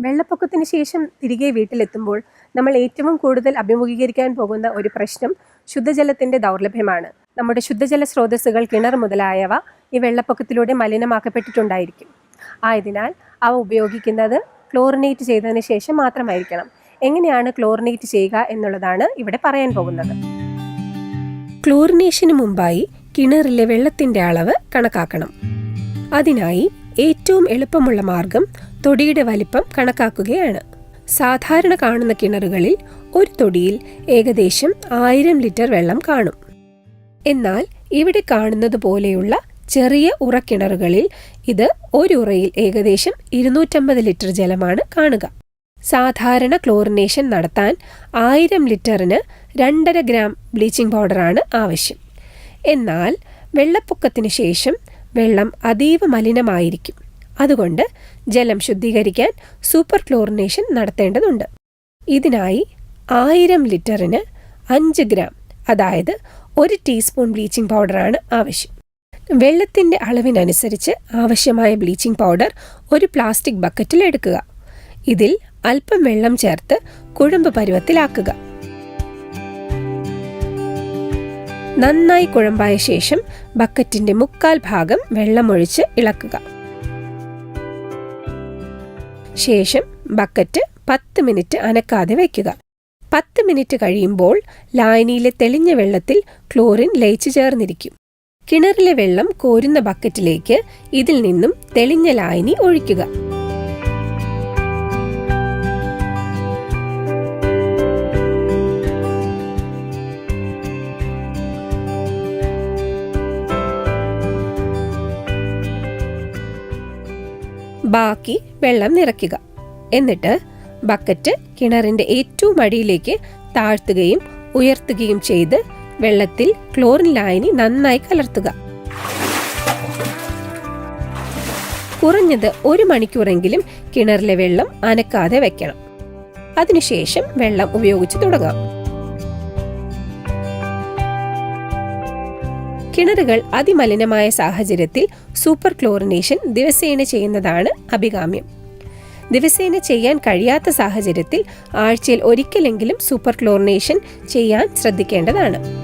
വെള്ളപ്പൊക്കത്തിന് ശേഷം തിരികെ വീട്ടിലെത്തുമ്പോൾ നമ്മൾ ഏറ്റവും കൂടുതൽ അഭിമുഖീകരിക്കാൻ പോകുന്ന ഒരു പ്രശ്നം ശുദ്ധജലത്തിന്റെ ദൗർലഭ്യമാണ്. നമ്മുടെ ശുദ്ധജല സ്രോതസ്സുകൾ കിണർ മുതലായവ ഈ വെള്ളപ്പൊക്കത്തിലൂടെ മലിനമാക്കപ്പെട്ടിട്ടുണ്ടായിരിക്കും. ആയതിനാൽ അവ ഉപയോഗിക്കുന്നത് ക്ലോറിനേറ്റ് ചെയ്തതിന് ശേഷം മാത്രമായിരിക്കണം. എങ്ങനെയാണ് ക്ലോറിനേറ്റ് ചെയ്യുക എന്നുള്ളതാണ് ഇവിടെ പറയാൻ പോകുന്നത്. ക്ലോറിനേഷന് മുമ്പായി കിണറിലെ വെള്ളത്തിന്റെ അളവ് കണക്കാക്കണം. അതിനായി ഏറ്റവും എളുപ്പമുള്ള മാർഗം തൊടിയുടെ വലിപ്പം കണക്കാക്കുകയാണ്. സാധാരണ കാണുന്ന കിണറുകളിൽ ഒരു തൊടിയിൽ ഏകദേശം ആയിരം ലിറ്റർ വെള്ളം കാണും. എന്നാൽ ഇവിടെ കാണുന്നത് പോലെയുള്ള ചെറിയ ഉറക്കിണറുകളിൽ ഇത് ഒരു ഉറയിൽ ഏകദേശം ഇരുന്നൂറ്റമ്പത് ലിറ്റർ ജലമാണ് കാണുക. സാധാരണ ക്ലോറിനേഷൻ നടത്താൻ ആയിരം ലിറ്ററിന് രണ്ടര ഗ്രാം ബ്ലീച്ചിംഗ് പൗഡറാണ് ആവശ്യം. എന്നാൽ വെള്ളപ്പൊക്കത്തിന് ശേഷം വെള്ളം അതീവ മലിനമായിരിക്കും. അതുകൊണ്ട് ജലം ശുദ്ധീകരിക്കാൻ സൂപ്പർ ക്ലോറിനേഷൻ നടത്തേണ്ടതുണ്ട്. ഇതിനായി ആയിരം ലിറ്ററിന് അഞ്ച് ഗ്രാം അതായത് ഒരു ടീസ്പൂൺ ബ്ലീച്ചിങ് പൗഡറാണ് ആവശ്യം. വെള്ളത്തിന്റെ അളവിനനുസരിച്ച് ആവശ്യമായ ബ്ലീച്ചിങ് പൗഡർ ഒരു പ്ലാസ്റ്റിക് ബക്കറ്റിൽ എടുക്കുക. ഇതിൽ അല്പം വെള്ളം ചേർത്ത് കുഴമ്പ് പരുവത്തിലാക്കുക. നന്നായി കുഴമ്പായ ശേഷം ബക്കറ്റിന്റെ മുക്കാൽ ഭാഗം വെള്ളമൊഴിച്ച് ഇളക്കുക. ശേഷം ബക്കറ്റ് പത്ത് മിനിറ്റ് അനക്കാതെ വയ്ക്കുക. പത്ത് മിനിറ്റ് കഴിയുമ്പോൾ ലായനിയിലെ തെളിഞ്ഞ വെള്ളത്തിൽ ക്ലോറിൻ ലയിച്ചു ചേർന്നിരിക്കും. കിണറിലെ വെള്ളം കോരുന്ന ബക്കറ്റിലേക്ക് ഇതിൽ നിന്നും തെളിഞ്ഞ ലായനി ഒഴിക്കുക. ബാക്കി വെള്ളം നിറയ്ക്കുക. എന്നിട്ട് ബക്കറ്റ് കിണറിന്റെ ഏറ്റവും അടിയിലേക്ക് താഴ്ത്തുകയും ഉയർത്തുകയും ചെയ്ത് വെള്ളത്തിൽ ക്ലോറിൻ ലായനി നന്നായി കലർത്തുക. കുറഞ്ഞത് ഒരു മണിക്കൂറെങ്കിലും കിണറിലെ വെള്ളം അനക്കാതെ വെക്കണം. അതിനുശേഷം വെള്ളം ഉപയോഗിച്ച് തുടങ്ങാം. കിണറുകൾ അതിമലിനമായ സാഹചര്യത്തിൽ സൂപ്പർ ക്ലോറിനേഷൻ ദിവസേന ചെയ്യുന്നതാണ് അഭികാമ്യം. ദിവസേന ചെയ്യാൻ കഴിയാത്ത സാഹചര്യത്തിൽ ആഴ്ചയിൽ ഒരിക്കലെങ്കിലും സൂപ്പർ ക്ലോറിനേഷൻ ചെയ്യാൻ ശ്രദ്ധിക്കേണ്ടതാണ്.